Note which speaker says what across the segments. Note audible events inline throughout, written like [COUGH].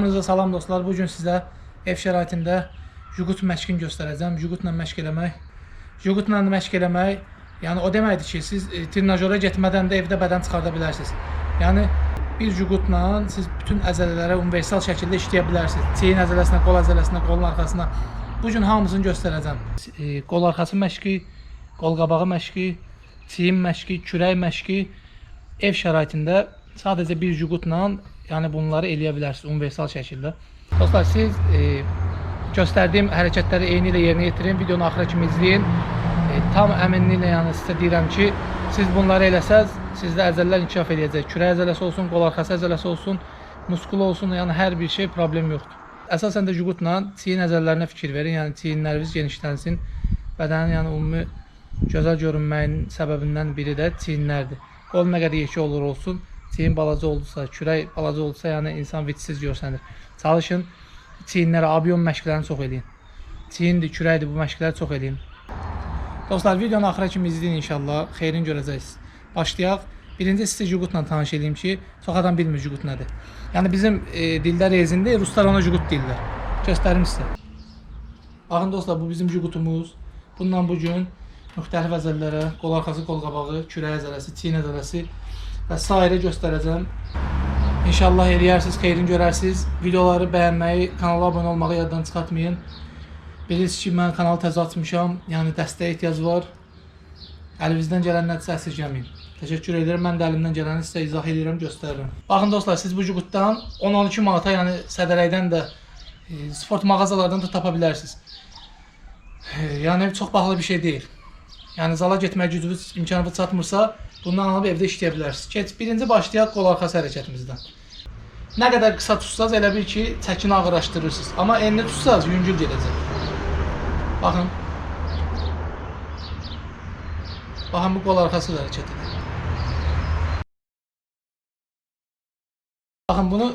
Speaker 1: Hamınıza salam dostlar. Bu gün sizə ev şəraitində jugut məşqini göstərəcəm. Jugutla məşq eləmək. Jugutla məşq eləmək, yəni o deməkdir ki, siz e, trenajora getmədən də evdə bədən çıxarda bilərsiniz. Yəni bir jugutla siz bütün əzələlərə universal şəkildə işləyə bilərsiniz. Çiyin əzələsinə, qol əzələsinə, qolun arxasına. Bu gün hamısını göstərəcəm. E, Qol arxası məşqi, qol qabağı məşqi, çiyin məşqi, kürək məşqi ev şəraitində sadəcə bir jugutla yəni bunları eləyə bilərsiniz universal şəkildə. Dostlar, siz e, göstərdiyim hərəkətləri eyni ilə yerinə yetirin, videonu axıra kimi izləyin. E, tam əminliklə yəni sizə deyirəm ki, siz bunları eləsəz, sizdə əzələlər inkişaf edəcək. Kürək əzələsi olsun, qol arxası əzələsi olsun, muskul olsun, yəni hər bir şey problem yoxdur. Əsasən də jugutla çiyin əzələlərinə fikir verin, yəni çiyinləriniz genişlənsin. Bədənin yəni ümumi gözəl görünməyinin səbəbindən biri də çiyinlərdir. Qol nə qədər yekə olur olsun, çiyin balaca oldusa, kürək balaca oldusa, yəni insan vitsiz görsənir. Çalışın çiyinlərə abyon məşqlərini çox eləyin. Çiyindir, kürəkdir bu məşqləri çox eləyin. Dostlar, videonu axıra kimi izləyin inşallah. Xeyrin görəcəksiniz. Başlayaq. Birinci sizə jugutla tanış edeyim ki, çox adam bilmir jugut nədir. Yəni bizim e, dildə rezində, ruslar ona jugut deyirlər. Göstərim sizə. Baxın dostlar, bu bizim jugutumuz. Bundan bu gün müxtəlif əzələlərə, qol arxası, qol qabağı, kürək əzələsi, çiyin əzələsi s. göstərəcəm. İnşallah eləyərsiniz, xeyrin görərsiniz. Videoları bəyənməyi, kanala abunə olmağı yaddan çıxartmayın. Bilirsiniz ki, mən kanalı təzə açmışam, yəni dəstəyə ehtiyac var. Əlinizdən gələn nədirsə əsirgəməyin. Təşəkkür edirəm. Mən də əlimdən gələni sizə izah edirəm, göstərirəm. Baxın dostlar, siz bu cüqutdan 10-12 manata, yəni sədələkdən də e, sport mağazalardan da tapa bilərsiniz. E, yəni çox bahalı bir şey deyil. Yəni zala getmək gücünüz, imkanınız çatmırsa, bundan alıb evdə işləyə bilərsiniz. Birinci başlayaq qol arxası hərəkətimizdən. Nə qədər qısa tutsaz elə bil ki, çəkini ağırlaşdırırsınız. Amma enli tutsaz yüngül gedəcək. Baxın. Baxın bu qol arxası hərəkətidir. Baxın bunu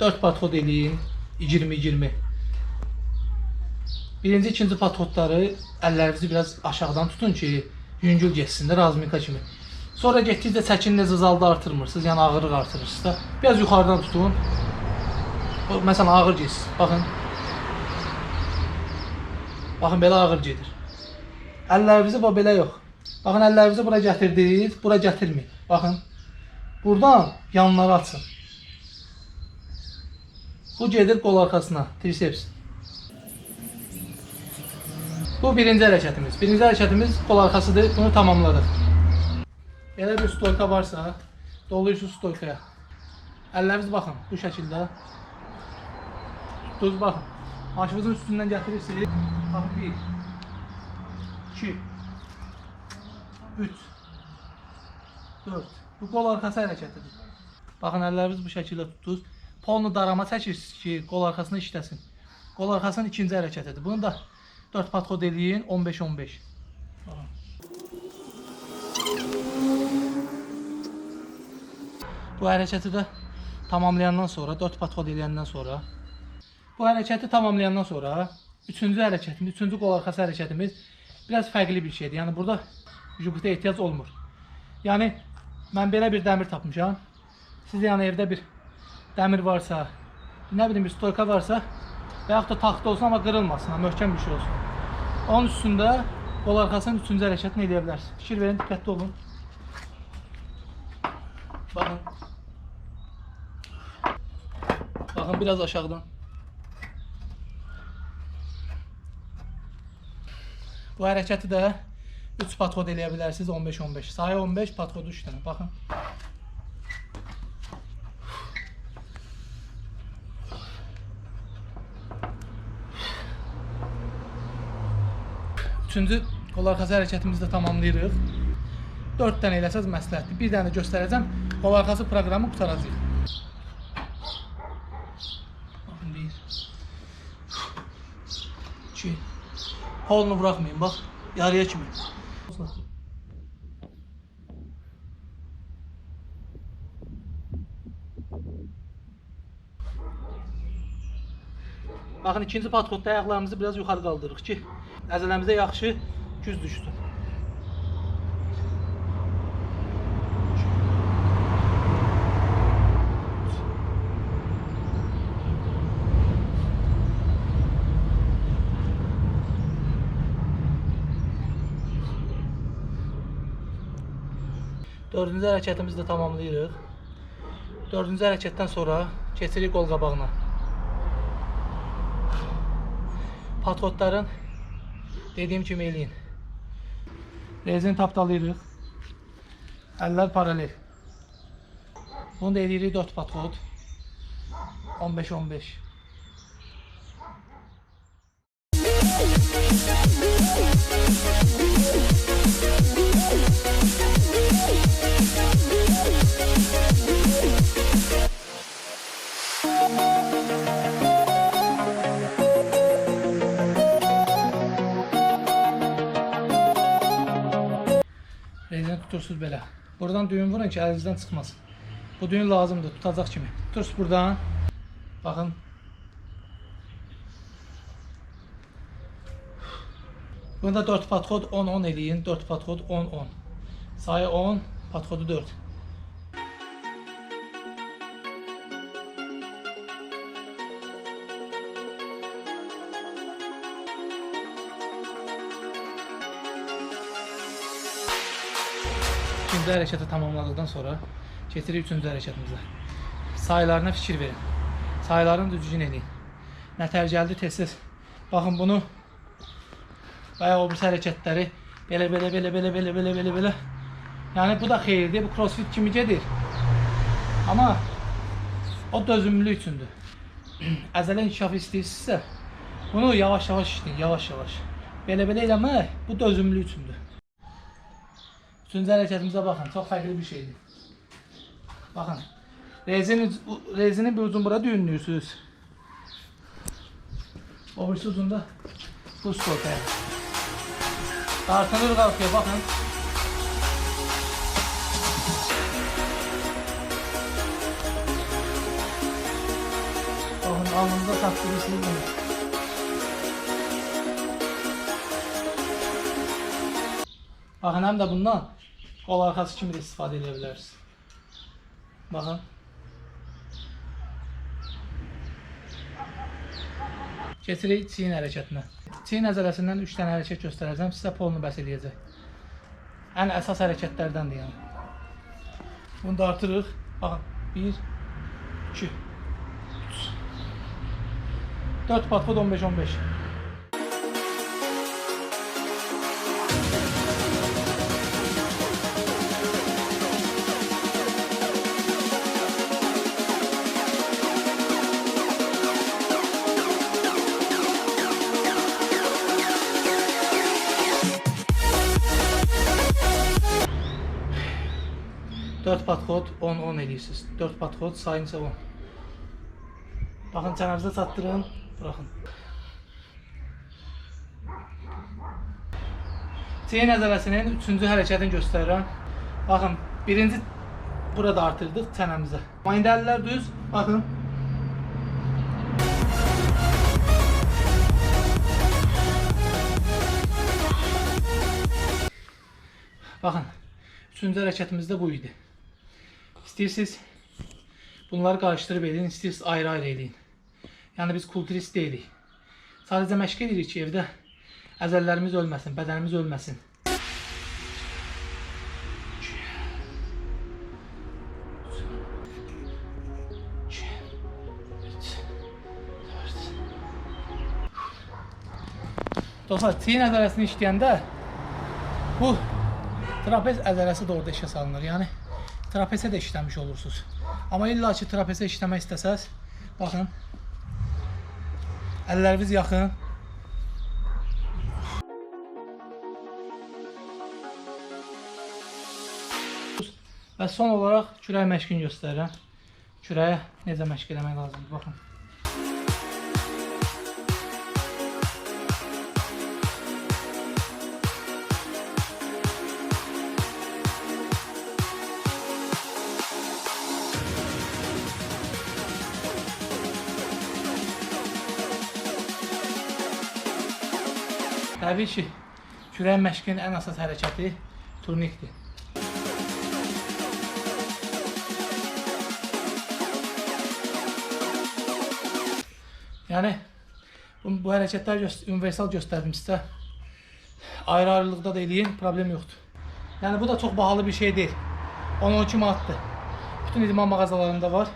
Speaker 1: 4 patxod eləyin. 20-20. Birinci, ikinci patxodları əllərinizi biraz aşağıdan tutun ki, yüngül getsin də razmika kimi. Sonra getdikcə çəkini necə zalda artırmırsınız, yəni ağırlıq artırırsınız da. Biraz yuxarıdan tutun. Məsələn ağır getsin. Baxın. Baxın belə ağır gedir. Əllərinizi bu belə yox. Baxın əllərinizi bura gətirdiniz, bura gətirməyin. Baxın. Buradan yanları açın. Bu gedir qol arxasına, triceps. Bu birinci hərəkətimiz. Birinci hərəkətimiz qol arxasıdır. Bunu tamamladıq. Belə bir stoyka varsa, doluyursunuz stoykaya. Əlləriniz baxın bu şəkildə. Tutdunuz baxın. Başınızın üstündən gətirirsiniz. Baxın 1 2 3 4 Bu qol arxası hərəkətidir. Baxın əlləriniz bu şəkildə tutdunuz. Polnu darama çəkirsiniz ki, qol arxasını işləsin. Qol arxasının ikinci hərəkətidir. Bunu da 4 patxod eləyin 15-15. Bu hərəkəti də tamamlayandan sonra 4 patxod eləyəndən sonra bu hərəkəti tamamlayandan sonra üçüncü hərəkətimiz, üçüncü qol arxası hərəkətimiz biraz fərqli bir şeydir. Yəni burada juguta ehtiyac olmur. Yəni mən belə bir dəmir tapmışam. Siz yəni evdə bir dəmir varsa, nə bilim bir stoyka varsa və yaxud da taxta olsun amma qırılmasın, ha, möhkəm bir şey olsun. Onun üstündə qol arxasının üçüncü hərəkətini eləyə bilərsiniz. Fikir verin, diqqətli olun. Baxın. Baxın biraz aşağıdan. Bu hərəkəti də 3 patxod eləyə bilərsiniz 15-15. Sayı 15, patxodu 3 dənə. Baxın. Üçüncü qol arxası hərəkətimizi də tamamlayırıq. 4 dənə eləsəz məsləhətdir. Bir dənə də göstərəcəm. Qol arxası proqramı qutaracağıq. Baxın 1 2 Kolunu bırakmayın bak. Yarıya kimi. Baxın ikinci patxodda ayaqlarımızı biraz yuxarı qaldırırıq ki, əzələmizə yaxşı güc düşsün. Dördüncü hərəkətimizi də tamamlayırıq. Dördüncü hərəkətdən sonra keçirik qol qabağına. Patxotların dediyim kimi eləyin. Rezini tapdalayırıq. Əllər paralel. Bunu da eləyirik 4 patxot. 15-15. Rezini tutursunuz belə. Buradan düyün vurun ki əlinizdən çıxmasın. Bu düyün lazımdır tutacaq kimi. Tutursunuz buradan. Baxın. Bunda 4 patxod 10-10 eləyin. 4 patxod 10-10. Sayı 10, patxodu 4. İkinci hərəkəti tamamladıktan sonra keçirik üçüncü hərəkətimizə. Saylarına fikir verin. Saylarını düzgün eləyin. Nətər gəldi tez-tez. Baxın bunu Bayaq o birisi hərəkətləri belə belə belə belə belə belə belə belə. Yəni bu da xeyirdir. Bu crossfit kimi gedir. Amma o dözümlülük üçündür. [CLEARS THROAT] Əzələ inkişaf istəyirsinizsə bunu yavaş-yavaş işləyin, yavaş-yavaş. Belə-belə eləmək bu dözümlülük üçündür. Sünzer hareketimize bakın. Çok farklı bir şeydi. Bakın. Rezinin, rezinin bir uzun burada düğünlüyorsunuz. Öbürsü şey uzun da buz koltaya. Artanır kalkıyor bakın. Bakın alnımıza taktığı bir şey değil. Bakın hem de bundan kol arkası kimi de istifade edebilirsiniz. Bakın. Keçirik çiyin hərəkətinə. Çiyin əzələsindən 3 dənə hərəkət göstərəcəm. Sizə polunu bəs eləyəcək. Ən əsas hərəkətlərdəndir yəni. Bunu da artırırıq. Baxın. 1 2 3 4 patfot 15 15. Dört patxot 10 10 eləyirsiniz. 4 patxot sayın isə 10. Baxın çənənizə çatdırın, buraxın. Çiyin əzələsinin 3-cü hərəkətini göstərirəm. Baxın, birinci burada artırdıq çənəmizə. Amma indi düz, baxın. Baxın, üçüncü hərəkətimiz də bu idi. İstəyirsiniz bunları qarışdırıb edin, istəyirsiniz ayrı-ayrı edin. Yəni biz kulturist deyilik. Sadəcə məşq edirik ki, evdə əzəllərimiz ölməsin, bədənimiz ölməsin. Dostlar, çiyin əzələsini işləyəndə bu trapez əzələsi də orada işə salınır. Yəni trapezə də işləmiş olursunuz. Amma illa ki trapezə işləmək istəsəz, baxın. Əlləriniz yaxın. Və son olaraq kürək məşqini göstərirəm. Kürəyə necə məşq eləmək lazımdır, baxın. Təbii ki, kürək məşqinin ən əsas hərəkəti turnikdir. Yəni bu, bu hərəkətlər göst universal göstərdim sizə. Ayrı-ayrılıqda da eləyin, problem yoxdur. Yəni bu da çox bahalı bir şey deyil. 12 manatdır. Bütün idman mağazalarında var.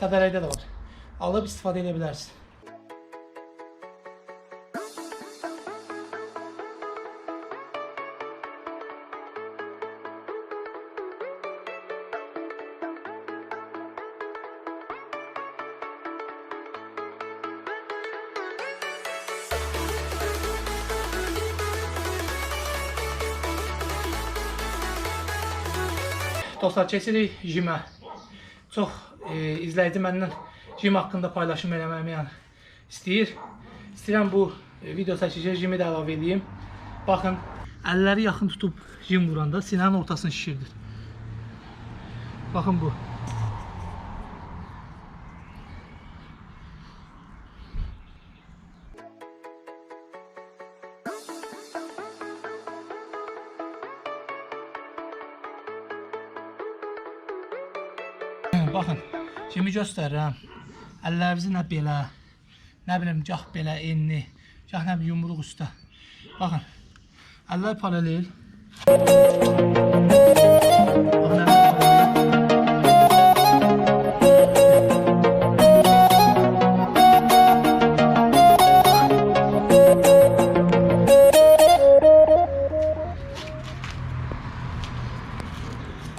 Speaker 1: Sədələkdə də var. Alıb istifadə edə bilərsiniz. Dostlar, keçirik jimə. Çox e, izləyici məndən jim haqqında paylaşım eləməyimi yəni istəyir. İstəyirəm bu e, video çəkicə jimi də əlavə edeyim. Baxın, əlləri yaxın tutub jim vuranda sinənin ortasını şişirdir. Baxın bu. Kimi göstərirəm. Əllərinizi nə belə, nə bilim, gah belə enli, gah nə bilim yumruq üstə. Baxın. Əllər paralel. Baxın, əllər.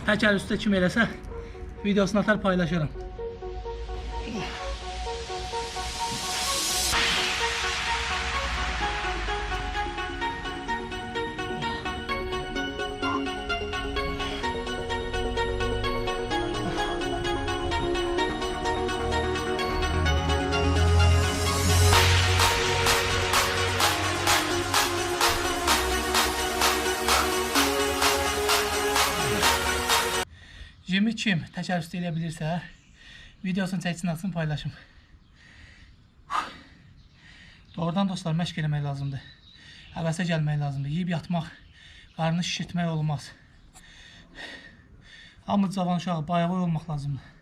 Speaker 1: Təkər üstə kim eləsə, videosunu atar paylaşırım. Jimmy kim təşəbbüs edə bilirsə, videosunu çəksin, atsın, paylaşım. Doğrudan dostlar məşq eləmək lazımdır. Həvəsə gəlmək lazımdır. Yeyib yatmaq, qarnı şişirtmək olmaz. Hamı cavan uşaq, bayağı olmaq lazımdır.